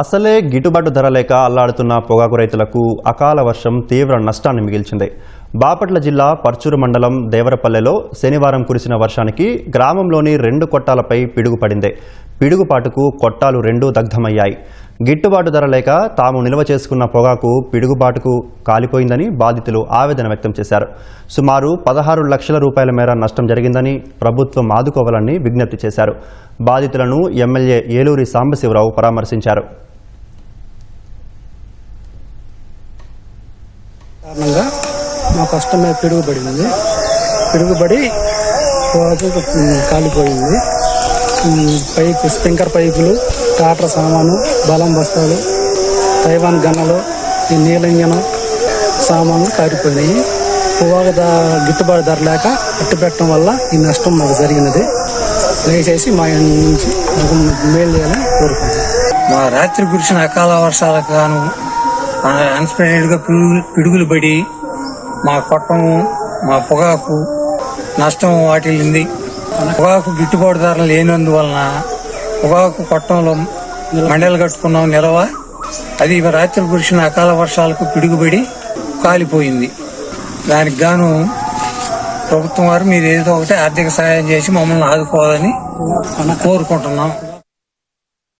అసలే గిట్టుబాటు ధర లేక అల్లాడుతున్న పొగాకు రైతులకు అకాల వర్షం తీవ్ర నష్టాన్ని మిగిల్చింది. బాపట్ల జిల్లా పర్చూరు మండలం దేవరపల్లెలో శనివారం కురిసిన వర్షానికి గ్రామంలోని రెండు కొట్టాలపై పిడుగుపడింది. పిడుగుపాటుకు కొట్టాలు రెండూ దగ్ధమయ్యాయి. గిట్టుబాటు ధర లేక తాము నిల్వ చేసుకున్న పొగాకు పిడుగుబాటుకు కాలిపోయిందని బాధితులు ఆవేదన వ్యక్తం చేశారు. సుమారు పదహారు లక్షల రూపాయల మేర నష్టం జరిగిందని ప్రభుత్వం ఆదుకోవాలని విజ్ఞప్తి చేశారు. బాధితులను ఎమ్మెల్యే ఏలూరి సాంబశివరావు పరామర్శించారు. కారణంగా మా కష్టం మీద పిడుగుపడింది. కాలిపోయింది. పైపు పైప్ స్ప్రింకర్ పైపులు టాటర్ సామాను బలం బస్తాలు తైవాన్ గన్నలు ఈ నీలింజనం సామాను కారిపోయినాయి. పొగాకు గిట్టుబాటు ధర లేక అట్టు పెట్టడం వల్ల ఈ నష్టం మాకు జరిగినది. దయచేసి మా నుంచి మేలు చేయాలని కోరుకుంటున్నాను మా రాత్రి కురిసిన అకాల వర్షాలకు గాను అన్స్పెక్టెడ్గా పిడుగులు పిడుగులు పడి మా కొట్టము మా పొగాకు నష్టం వాటిల్లింది. పొగాకు గిట్టుబాటు ధరలు లేనందువలన పొగాకు కొట్టంలో మండలు కట్టుకున్నాం నిలవ. అది రాత్రి కురిసిన అకాల వర్షాలకు పిడుగుబడి కాలిపోయింది. దానికి గాను ప్రభుత్వం వారు మీరు ఏదో ఒకటి ఆర్థిక సహాయం చేసి మమ్మల్ని ఆదుకోవాలని కోరుకుంటున్నాం.